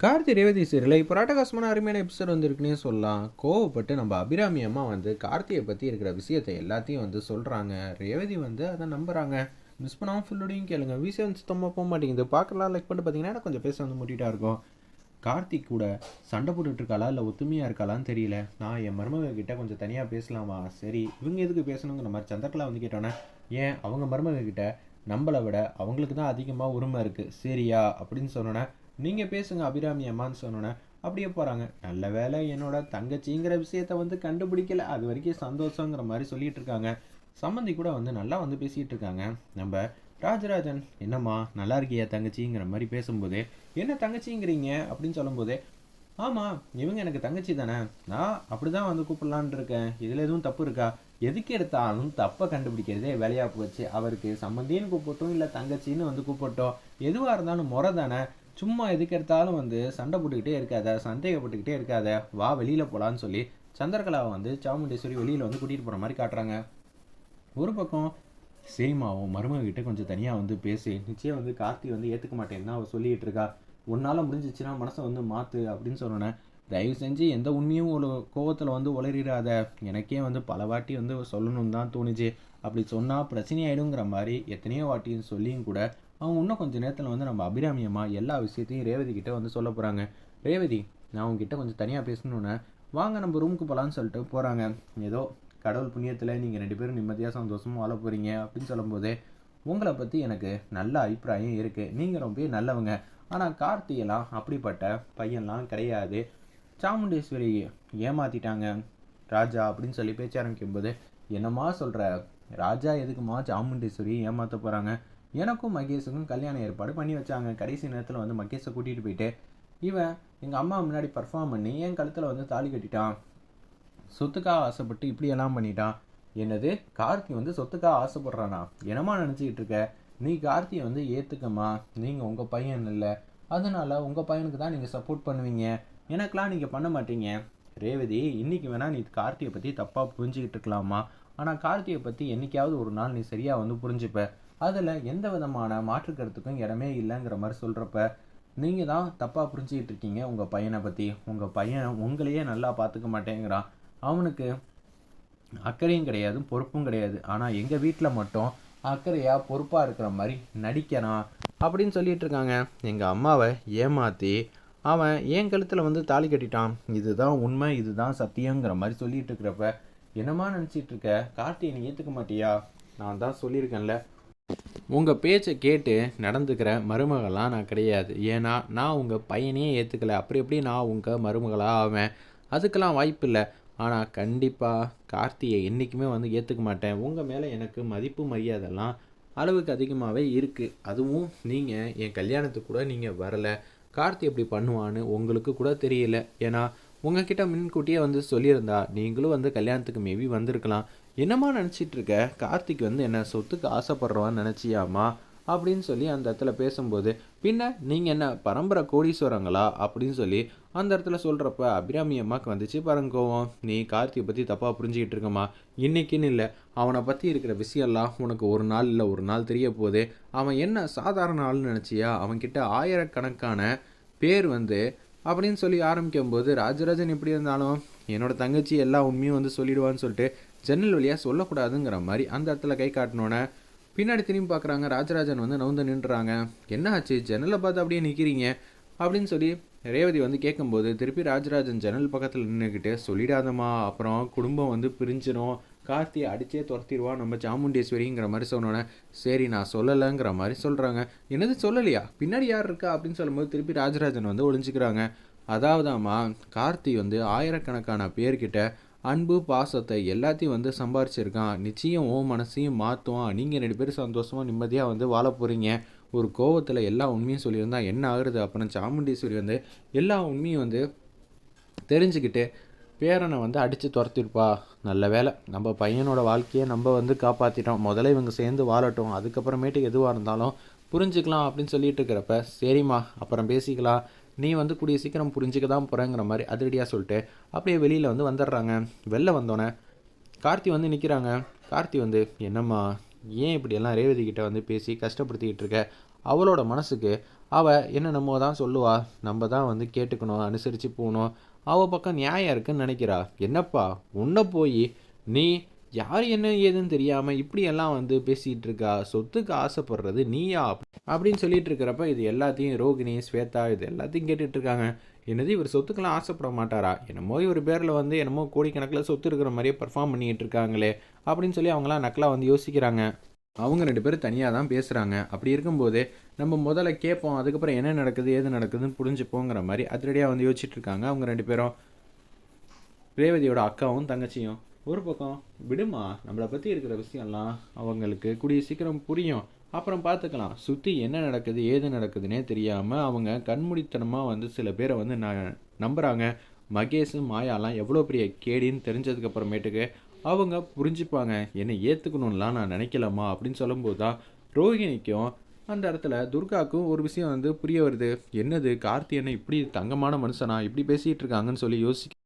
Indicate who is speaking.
Speaker 1: Karthi Revathi serial இப்போ ராட்டகாசமான அருமையான episode வந்திருக்குன்னே சொல்லலாம். கோவப்பட்டு நம்ம அபிராமி அம்மா வந்து கார்த்தியை பற்றி இருக்கிற விஷயத்தை எல்லாத்தையும் வந்து சொல்கிறாங்க ரேவதி வந்து அதை நம்புகிறாங்க மிஸ் பண்ணாமல் ஃபுல்லோடையும் கேளுங்க. வீசே வந்து சுத்தமாக போக மாட்டேங்குது. பார்க்கலாம் லைக் பண்ணிட்டு பார்த்தீங்கன்னா கொஞ்சம் பேச வந்து முட்டிகிட்டா இருக்கும். கார்த்திக் கூட சண்டை போட்டுட்டு இருக்காளா? இல்லை ஒத்துமையாக இருக்காளான்னு தெரியல. நான் என் மருமக கிட்டே கொஞ்சம் தனியாக பேசலாமா? சரி இவங்க எதுக்கு பேசணுங்கிற மாதிரி சந்திரகலா வந்து கேட்டோன்னே ஏன் அவங்க மருமக கிட்ட நம்மளை விட அவங்களுக்கு தான் அதிகமாக உரிமை இருக்குது சரியா? அப்படின்னு சொன்னோன்னே நீங்கள் பேசுங்க அபிராமி அம்மான்னு சொன்னோன்னே அப்படியே போகிறாங்க நல்ல வேலை என்னோட தங்கச்சிங்கிற விஷயத்த வந்து கண்டுபிடிக்கல. அது வரைக்கும் சந்தோஷங்கிற மாதிரி சொல்லிட்டு இருக்காங்க. சம்மந்தி கூட வந்து நல்லா வந்து பேசிகிட்டு இருக்காங்க. நம்ம ராஜராஜன் என்னம்மா நல்லா இருக்கியா தங்கச்சிங்கிற மாதிரி பேசும்போது? என்ன தங்கச்சிங்கிறீங்க? அப்படின்னு சொல்லும்போது ஆமாம் இவங்க எனக்கு தங்கச்சி தானே. நான் அப்படி தான் வந்து கூப்பிடலான் இருக்கேன். இதில் எதுவும் தப்பு இருக்கா? எதுக்கு எடுத்தாலும் தப்பை கண்டுபிடிக்கிறதே வேலையாக போச்சு. அவருக்கு சம்மந்தின்னு கூப்பிட்டோம் இல்லை தங்கச்சின்னு வந்து கூப்பிட்டோம். எதுவாக இருந்தாலும் முறை தானே. சும்மா எதுக்கு எடுத்தாலும் வந்து சண்டை போட்டுக்கிட்டே இருக்காத சந்தேகப்பட்டுக்கிட்டே இருக்காத வா வெளியில் போகலான்னு சொல்லி சந்திரகலாவை வந்து சாமுண்டேஸ்வரி வெளியில் வந்து கூட்டிகிட்டு போகிற மாதிரி காட்டுறாங்க. ஒரு பக்கம் சரிம்மாவும் மருமகிட்ட கொஞ்சம் தனியாக வந்து பேசி நிச்சயம் வந்து கார்த்தி வந்து ஏற்றுக்க மாட்டேன்னு அவள் சொல்லிகிட்டு இருக்கா. உன்னால் முடிஞ்சிச்சுன்னா மனசை வந்து மாற்று அப்படின்னு சொன்னேன் தயவு செஞ்சு எந்த உண்மையும் ஒரு கோவத்தில் வந்து உளறிடாத. எனக்கே வந்து பல வாட்டி வந்து சொல்லணும்னு தான் தோணுச்சு. அப்படி சொன்னால் பிரச்சனையாயிடுங்கிற மாதிரி எத்தனையோ வாட்டின்னு சொல்லியும் கூட அவங்க இன்னும் கொஞ்சம் நேரத்தில் வந்து நம்ம அபிராமியம்மா எல்லா விஷயத்தையும் ரேவதி கிட்டே வந்து சொல்ல போகிறாங்க ரேவதி நான் உங்ககிட்ட கொஞ்சம் தனியாக பேசணுன்னு வாங்க நம்ம ரூமுக்கு போகலான்னு சொல்லிட்டு போகிறாங்க ஏதோ கடவுள் புண்ணியத்தில் நீங்கள் ரெண்டு பேரும் நிம்மதியாக சந்தோஷமாக வாழ போகிறீங்க அப்படின்னு சொல்லும்போதே உங்களை பற்றி எனக்கு நல்ல அபிப்பிராயம் இருக்குது நீங்கள் ரொம்ப நல்லவங்க. ஆனால் கார்த்தியெல்லாம் அப்படிப்பட்ட பையன்லாம் கிடையாது. சாமுண்டேஸ்வரி ஏமாத்திட்டாங்க. ராஜா அப்படின்னு சொல்லி பேச்ச ஆரம்பிக்கும்போது என்னம்மா சொல்கிற ராஜா எதுக்குமா சாமுண்டேஸ்வரி ஏமாற்ற போகிறாங்க எனக்கும் மகேஷுக்கும் கல்யாணம் ஏற்பாடு பண்ணி வச்சாங்க. கடைசி நேரத்தில் வந்து மகேஷை கூட்டிகிட்டு போயிட்டு இவன் எங்கள் அம்மா முன்னாடி பர்ஃபார்ம் பண்ணி என் கழுத்தில் வந்து தாலி கட்டிட்டான். சொத்துக்காக ஆசைப்பட்டு இப்படியெல்லாம் பண்ணிட்டான். என்னது? கார்த்தி வந்து சொத்துக்காக ஆசைப்படுறானா? என்னமா நினச்சிக்கிட்டு இருக்க? நீ கார்த்தியை வந்து ஏற்றுக்கம்மா நீங்கள் உங்கள் பையன் இல்லை. அதனால் உங்கள் பையனுக்கு தான் நீங்கள் சப்போர்ட் பண்ணுவீங்க. எனக்கெலாம் நீங்கள் பண்ண மாட்டீங்க. ரேவதி இன்றைக்கி வேணால் நீ கார்த்தியை பற்றி தப்பாக புரிஞ்சுக்கிட்டு இருக்கலாமா? ஆனால் கார்த்தியை பற்றி என்றைக்காவது ஒரு நாள் நீ சரியாக வந்து புரிஞ்சுப்ப. அதில் எந்த விதமான மாற்று கருத்துக்கும் இடமே இல்லைங்கிற மாதிரி சொல்கிறப்ப நீங்கள் தான் தப்பாக புரிஞ்சுக்கிட்டு இருக்கீங்க. உங்கள் பையனை பற்றி உங்கள் பையன் உங்களையே நல்லா பார்த்துக்க மாட்டேங்கிறான். அவனுக்கு அக்கறையும் கிடையாது பொறுப்பும் கிடையாது. ஆனால் எங்கள் வீட்டில் மட்டும் அக்கறையாக பொறுப்பாக இருக்கிற மாதிரி நடிக்கிறான் அப்படின்னு சொல்லிட்டு இருக்காங்க. எங்கள் அம்மாவை ஏமாற்றி அவன் என் கழுத்தில் வந்து தாலி கட்டிட்டான். இதுதான் உண்மை இதுதான் சத்தியங்கிற மாதிரி சொல்லிட்டு இருக்கிறப்ப என்னமா நினச்சிட்டு இருக்க? கார்த்தியை நீ ஏற்றுக்க மாட்டியா? நான் தான் சொல்லியிருக்கேன்ல. உங்கள் பேச்சை கேட்டு நடந்துக்கிற மருமகளாக நான் கிடையாது. ஏன்னா நான் உங்கள் பையனையே ஏற்றுக்கல அப்படி எப்படி நான் உங்கள் மருமகளாக ஆவேன்? அதுக்கெல்லாம் வாய்ப்பு இல்லை ஆனால் கண்டிப்பாக கார்த்தியை என்றைக்குமே வந்து ஏற்றுக்க மாட்டேன். உங்கள் மேலே எனக்கு மதிப்பு மரியாதைலாம் அளவுக்கு அதிகமாகவே இருக்குது அதுவும் நீங்கள் என் கல்யாணத்துக்கு கூட நீங்கள் வரலை. கார்த்தி எப்படி பண்ணுவான்னு உங்களுக்கு கூட தெரியல. ஏன்னா உங்ககிட்ட முன்கூட்டியே வந்து சொல்லியிருந்தா நீங்களும் வந்து கல்யாணத்துக்கு மேபி வந்திருக்கலாம். என்னம்மா நினச்சிட்டு இருக்க கார்த்திக் வந்து என்ன சொத்துக்கு ஆசைப்படுறவான்னு நினச்சியாமா அப்படின்னு சொல்லி அந்த இடத்துல பேசும்போது பின்ன நீங்கள் என்ன பரம்பரை கோடீஸ்வரங்களா? அப்படின்னு சொல்லி அந்த இடத்துல சொல்கிறப்ப அபிராமி அம்மாவுக்கு வந்துச்சு பாருங்க கோவம் நீ கார்த்தியை பற்றி தப்பாக புரிஞ்சுக்கிட்டு இருக்கம்மா. இன்னைக்குன்னு இல்லை அவனை பற்றி இருக்கிற விஷயம்லாம் உனக்கு ஒரு நாள் இல்லை ஒரு நாள் தெரிய போகுது. அவன் என்ன சாதாரண ஆள்னு நினச்சியா? அவன்கிட்ட ஆயிரக்கணக்கான பேர் வந்து அப்படின்னு சொல்லி ஆரம்பிக்கும் போது ராஜராஜன் எப்படி இருந்தாலும் என்னோட தங்கச்சி எல்லா உண்மையும் வந்து சொல்லிடுவான்னு சொல்லிட்டு ஜன்னல் வழியாக சொல்லக்கூடாதுங்கிற மாதிரி அந்த இடத்துல கை காட்டினோன்னே பின்னாடி திரும்பி பார்க்குறாங்க ராஜராஜன் வந்து நவுந்து நின்றுறாங்க என்ன ஆச்சு? ஜன்னலை பார்த்து அப்படியே நிற்கிறீங்க அப்படின்னு சொல்லி ரேவதி வந்து கேட்கும்போது திருப்பி ராஜராஜன் ஜன்னல் பக்கத்தில் நின்றுக்கிட்டு சொல்லிடாதம்மா. அப்புறம் குடும்பம் வந்து பிரிஞ்சிடும் கார்த்தியை அடிச்சே துரத்திடுவான் நம்ம சாமுண்டேஸ்வரிங்கிற மாதிரி சொன்னோன்னே சரி நான் சொல்லலைங்கிற மாதிரி சொல்கிறாங்க என்னது சொல்லலையா? பின்னாடி யார் இருக்கா? அப்படின்னு சொல்லும்போது திருப்பி ராஜராஜன் வந்து ஒழிஞ்சிக்கிறாங்க அதாவதாம்மா கார்த்தி வந்து ஆயிரக்கணக்கான பேர்கிட்ட அன்பு பாசத்தை எல்லாத்தையும் வந்து சம்பாரிச்சிருக்கான். நிச்சயம் ஓ மனசையும் மாற்றுவான் நீங்கள் ரெண்டு பேரும் சந்தோஷமாக நிம்மதியாக வந்து வாழ போகிறீங்க ஒரு கோவத்தில் எல்லா உண்மையும் சொல்லியிருந்தா என்ன ஆகுறது அப்புறம் சாமுண்டீஸ்வரி வந்து எல்லா உண்மையும் வந்து தெரிஞ்சுக்கிட்டு பேரனை வந்து அடித்து துரத்திருப்பா. நல்ல வேலை நம்ம பையனோட வாழ்க்கையை நம்ம வந்து காப்பாற்றிட்டோம் முதல்ல இவங்க சேர்ந்து வாழட்டும். அதுக்கப்புறமேட்டு எதுவாக இருந்தாலும் புரிஞ்சுக்கலாம் அப்படின்னு சொல்லிட்டு இருக்கிறப்ப சரிம்மா அப்புறம் பேசிக்கலாம். நீ வந்து கூடிய சீக்கிரம் புரிஞ்சுக்க தான் போகிறேங்கிற மாதிரி அதிரடியாக சொல்லிட்டு அப்படியே வெளியில் வந்து வந்துடுறாங்க. வெளில வந்தோடனே கார்த்தி வந்து நிற்கிறாங்க கார்த்தி வந்து என்னம்மா ஏன் இப்படியெல்லாம் ரேவதி கிட்டே வந்து பேசி கஷ்டப்படுத்திக்கிட்டு இருக்க? அவளோட மனசுக்கு அவள் என்ன நம்ம தான் சொல்லுவா. நம்ம தான் வந்து கேட்டுக்கணும் அனுசரித்து போகணும். அவள் பக்கம் நியாயம் இருக்குன்னு நினைக்கிறா. என்னப்பா உன்னை போய் நீ யார் என்ன ஏதுன்னு தெரியாமல் இப்படியெல்லாம் வந்து பேசிகிட்டு இருக்கா சொத்துக்கு ஆசைப்படுறது நீயா? அப்படின்னு சொல்லிட்டு இருக்கிறப்ப இது எல்லாத்தையும் ரோகிணி ஸ்வேதா இது எல்லாத்தையும் கேட்டுட்டு இருக்காங்க என்னது இவர் சொத்துக்கெல்லாம் ஆசைப்பட மாட்டாரா? என்னமோ இவர் பேரில் வந்து என்னமோ கோடிக்கணக்கில் சொத்து இருக்கிற மாதிரியே பர்ஃபார்ம் பண்ணிகிட்டு இருக்காங்களே அப்படின்னு சொல்லி அவங்களாம் நக்கலாக வந்து யோசிக்கிறாங்க. அவங்க ரெண்டு பேரும் தனியாக தான் பேசுகிறாங்க அப்படி இருக்கும்போது நம்ம முதல்ல கேட்போம் அதுக்கப்புறம் என்ன நடக்குது ஏது நடக்குதுன்னு புரிஞ்சுப்போங்கிற மாதிரி அதிரடியாக வந்து யோசிச்சுட்டு இருக்காங்க அவங்க ரெண்டு பேரும் ரேவதியோட அக்காவும் தங்கச்சியும். ஒரு பக்கம் விடுமா? நம்மளை பற்றி இருக்கிற விஷயம்லாம் அவங்களுக்கு கூடிய சீக்கிரம் புரியும். அப்புறம் பார்த்துக்கலாம். சுற்றி என்ன நடக்குது ஏது நடக்குதுன்னே தெரியாமல் அவங்க கண்மூடித்தனமாக வந்து சில பேரை வந்து நான் நம்புகிறாங்க மகேஷும் மாயாலாம் எவ்வளோ பெரிய கேடின்னு தெரிஞ்சதுக்கப்புறமேட்டுக்கு அவங்க புரிஞ்சுப்பாங்க. என்னை ஏற்றுக்கணும்லாம் நான் நினைக்கலாமா அப்படின்னு சொல்லும்போது தான் ரோஹிணிக்கும் அந்த இடத்துல துர்காவுக்கும் ஒரு விஷயம் வந்து புரிய வருது. என்னது கார்த்தி என்ன இப்படி தங்கமான மனுஷனா? இப்படி பேசிகிட்டு இருக்காங்கன்னு சொல்லி யோசிக்க